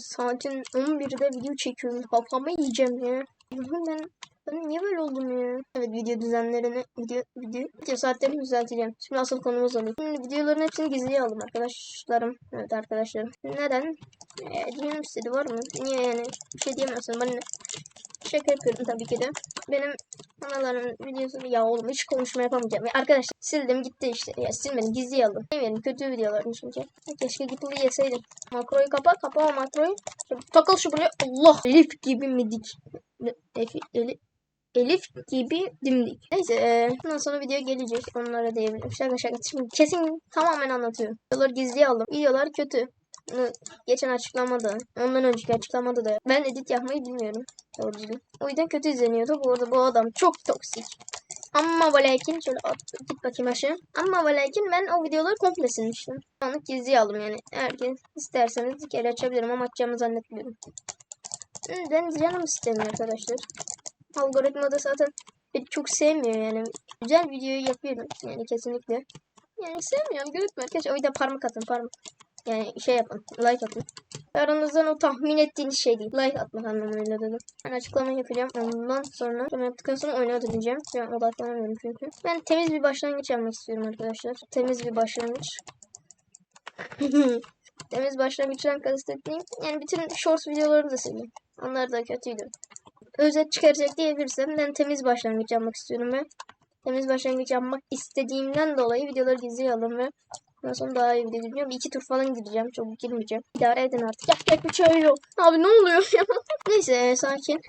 saatin 11'de video çekiyorum. Kafamı yiyeceğim ya. Ben ben niye böyle oldum ya? Evet video düzenlerini video video video saatlerini düzelteceğim. Şimdi asıl konumuz olur. Şimdi videoların hepsini gizliye aldım arkadaşlarım. Evet arkadaşlarım. Neden? Ee, dinlemek istedi var mı? Niye yani? Bir şey diyemezsin. Ben şaka yapıyorum tabii ki de. Benim kanalların videosunu ya oğlum hiç konuşma yapamayacağım. Ya arkadaşlar sildim gitti işte. Ya silmedim gizliye aldım. Verin kötü videolarını çünkü. Keşke gitmeyi yeseydim. Makroyu kapa kapa o makroyu. Takıl şu buraya. Allah Elif gibi midik. Elif, Elif, Elif gibi dimdik. Neyse e, bundan sonra video gelecek. Onlara diyebilirim. Şaka şaka. Şimdi kesin tamamen anlatıyorum. Videoları gizliye aldım. Videolar kötü. Geçen açıklamada, ondan önceki açıklamada da ben edit yapmayı bilmiyorum. Doğru düzgün. O yüzden kötü izleniyordu. Bu arada bu adam çok toksik. Ama ve lakin şöyle at, git bakayım aşağı. Ama ve lakin ben o videoları komple silmiştim. Anlık gizliye aldım yani. Herkes isterseniz bir kere açabilirim ama açacağımı zannetmiyorum. Ben canım istemiyor arkadaşlar. Algoritmada zaten beni çok sevmiyor yani. Güzel videoyu yapıyorum yani kesinlikle. Yani sevmiyorum görüntü arkadaşlar. O yüzden parmak atın parmak. Yani şey yapın like atın. Aranızdan o tahmin ettiğiniz şey değil. Like atmak anlamıyla dedim. Ben açıklama yapacağım. Ondan sonra sonra yaptıktan sonra oyuna döneceğim. Şu an odaklanamıyorum çünkü. Ben temiz bir başlangıç yapmak istiyorum arkadaşlar. Temiz bir başlangıç. temiz başlangıçtan kastettiğim yani bütün shorts videolarını da sildim. Onlar da kötüydü. Özet çıkaracak diyebilirsem ben temiz başlangıç yapmak istiyorum ve temiz başlangıç yapmak istediğimden dolayı videoları gizliye aldım ve Ondan sonra daha iyi video düşünüyorum. İki tur falan gideceğim. Çok girmeyeceğim. İdare edin artık. Yapacak bir şey yok. Abi ne oluyor ya? Neyse sakin.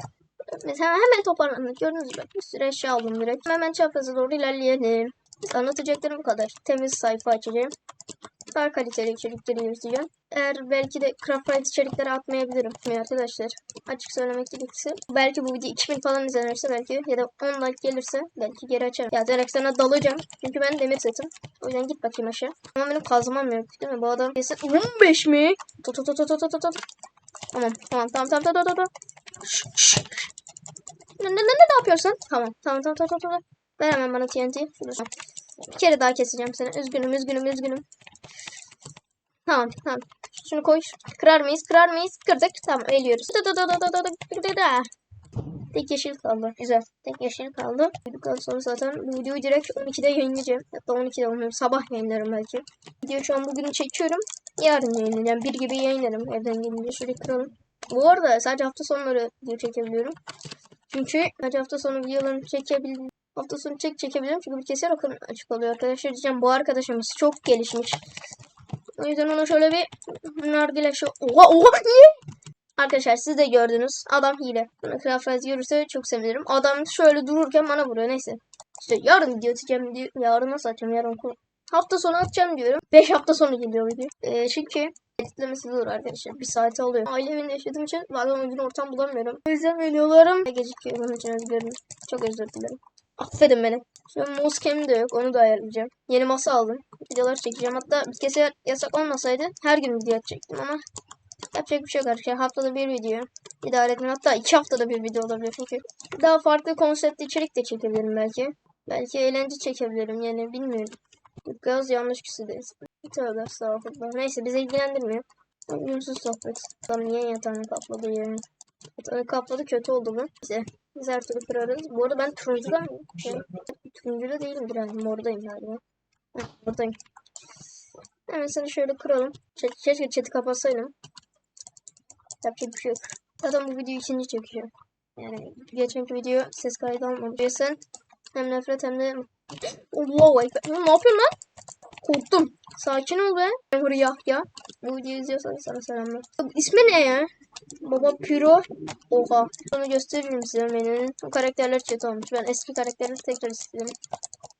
Mesela hemen toparlandık. Gördünüz mü? Bir sürü eşya aldım direkt. Hemen çapraza doğru ilerleyelim. Anlatacaklarım bu kadar. Temiz sayfa açacağım. Daha kaliteli içerikleri üreteceğim. Eğer belki de Craft Riot içerikleri atmayabilirim. Arkadaşlar açık söylemek gerekirse. Belki bu video 2000 falan izlenirse belki ya da 10 like gelirse belki geri açarım. Ya sana dalacağım. Çünkü ben demir setim. O yüzden git bakayım aşağı. Ama benim kazmam yok değil mi? Bu adam kesin 15 mi? Tut tut tut tut tut tut. Tamam tamam tamam tamam tamam tamam. Ne, ne, ne, ne yapıyorsun? Tamam tamam tamam tamam tamam. Ver hemen bana TNT. Bir kere daha keseceğim seni. Üzgünüm üzgünüm üzgünüm. Tamam tamam. Şunu koy. Kırar mıyız? Kırar mıyız? Kırdık. Tamam eliyoruz. Tek yeşil kaldı. Güzel. Tek yeşil kaldı. Duyduktan sonra zaten bu videoyu direkt 12'de yayınlayacağım. Hatta 12'de olmuyor. Sabah yayınlarım belki. Video şu an bugün çekiyorum. Yarın yayınlayacağım. Bir gibi yayınlarım. Evden gelince şöyle kıralım. Bu arada sadece hafta sonları video çekebiliyorum. Çünkü sadece hafta sonu videolarını çekebildim. Hafta sonu çek çekebilirim çünkü bir keser akım açık oluyor arkadaşlar diyeceğim bu arkadaşımız çok gelişmiş o yüzden ona şöyle bir nargile şu... Oha oha niye? Arkadaşlar siz de gördünüz. Adam hile. Rise görürse çok sevinirim. Adam şöyle dururken bana vuruyor. Neyse. İşte yarın video atacağım. diyor. Yarın nasıl atacağım? Yarın. Hafta sonu atacağım diyorum. 5 hafta sonu geliyor video. Ee, çünkü editlemesi zor arkadaşlar. Bir saate alıyor. Aile evinde yaşadığım için bazen uygun ortam bulamıyorum. O yüzden videolarım gecikiyor. Bunun için özür Çok özür dilerim. Affedin beni. Şu mouse cam de yok. Onu da ayarlayacağım. Yeni masa aldım. Videoları çekeceğim. Hatta bir kese yasak olmasaydı her gün video çektim ama yapacak bir şey yok arkadaşlar. Haftada bir video. İdare edin. Hatta iki haftada bir video olabilir çünkü. Daha farklı konseptli içerik de çekebilirim belki. Belki eğlence çekebilirim yani bilmiyorum. Gaz yanlış kişideyiz. Tövbe estağfurullah. Neyse bizi ilgilendirmiyor. Uyumsuz sohbet. Adam niye yatağını kapladı yani? Yatağını kapladı kötü oldu bu. Neyse. Biz her türlü kırarız. Bu arada ben turuncuda? Şey, turuncuda değilim herhalde. Mordayım galiba. Mordayım. Hemen seni şöyle kıralım. Keşke, keşke chat'i kapatsaydım. Yapacak bir şey yok. Zaten bu videoyu ikinci çekeceğim. Yani geçenki video ses kaydı almamış. Sen hem nefret hem de Allahu Ekber. Ne yapıyorsun lan? Korktum. Sakin ol be. Yahya. Bu videoyu izliyorsan sana selamlar. İsmi ne ya? Baba Piro. Oha. Onu gösteririm size menünün. O karakterler kötü olmuş. Ben eski karakterleri tekrar istedim.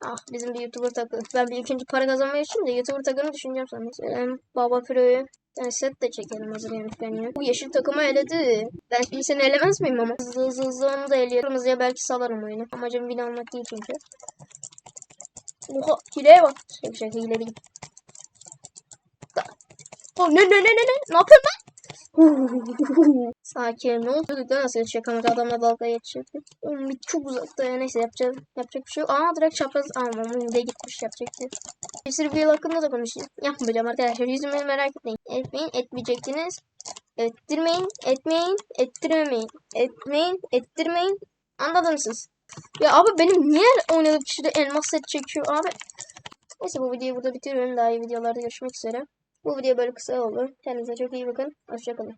Ah bizim bir YouTuber takı. Ben bir ikinci para kazanmaya için de YouTuber takını düşüneceğim sonra. Selam Baba Piro'yu. Yani set de çekelim hazır ya. Bu yeşil takımı eledi. Ben şimdi seni elemez miyim ama? Hızlı hızlı hızlı onu da eleyelim. Kırmızıya belki salarım oyunu. Amacım bin almak değil çünkü. Oha hileye bak. Şaka şaka hile değil. Oh, ne ne ne ne ne? Ne yapıyorsun lan? Sakin ol. Çocuk da nasıl yetişiyor kanka adamla dalga geçirdik. Oğlum bir çok uzakta ya neyse yapacak, yapacak bir şey yok. Aa direkt çapraz almam. de gitmiş yapacaktı. Mr. Bill hakkında da konuşayım. Yapmayacağım arkadaşlar yüzümü merak etmeyin. Etmeyin etmeyecektiniz. Ettirmeyin, etmeyin, ettirmeyin, etmeyin, ettirmeyin. Anladınız siz. Ya abi benim niye oynadığım kişide elmas set çekiyor abi? Neyse bu videoyu burada bitiriyorum. Daha iyi videolarda görüşmek üzere. Bu video böyle kısa oldu. Kendinize çok iyi bakın. Hoşçakalın.